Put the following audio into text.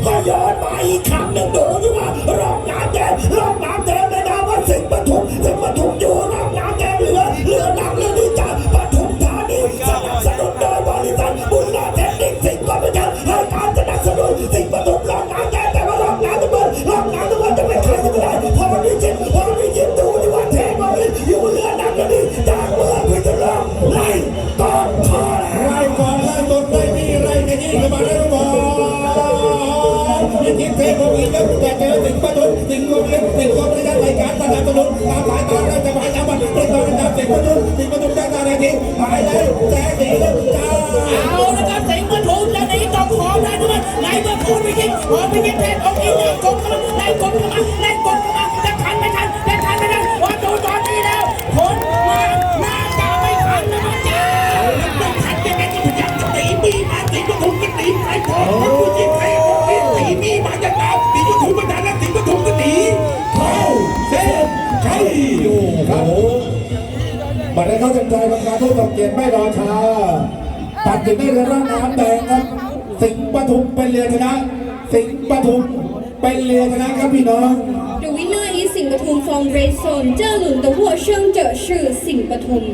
อีกครั้งหนึ่งดูที่ว่าร่องน้ำแดงร่องน้ำแดงในนามว่าสิงห์ปทุมสิงห์ปทุมอยู่ร่องน้ำแดงเรือเรือหนักเรือดีจ้าปทุมธานีสนับสนุนโดยบริษัทบุญนาเทคนิคสิงห์ก็ไม่จะให้การสนับสนุนสิงห์ปทุมร่องน้ำแดงแต่ว่าร่องน้ำทุกคนร่องน้ำทุกคนจะไม่ขายจะไม่ได้เพอมีจิตเพอมีจิตดูที่ว่าเทคโนโลยีอยู่เรือหนักเรือดีจากเมืองพิจิตรไล่ตอนคอแล้วไล่ก่อนไล่ต้นไล่นี่ไล่นนี่เข้ามาแล้วบอลยิงยิงเอีกแล้วแต่เจอถึงประทุนถึงกองเล็กถึงกองไม่ได้รายการสนับสนุนตามสายตาเราจะหมายจับมันติดต่อตามถึงประทุนถึงประทุนได้ตาในทีหายแล้วแจ๊ดีแล้จ้าเอาละครับสิงห์ปทุมจะหนีต้องขอได้ด้วยไหนเมื่อพูดไม่คิดขอไม่คิดแทนเอาอีกไล่กดกันไล่กดกันไล่กดกันจะทั บัดนี้เขาเป็ใจบังการผู้ตกเกียรติไม่รอช้าตัดสินได้เรือร่างน้ำแดงครับ สิงห์ปทุมเป็นเรือชนะ สิงห์ปทุมเป็นเรือชนะครับพี่น้อง The winner is สิงห์ปทุมฟองเ Red นเจ้าหลุนตะหัวเชิงเจอชื่อสิงห์ปทุม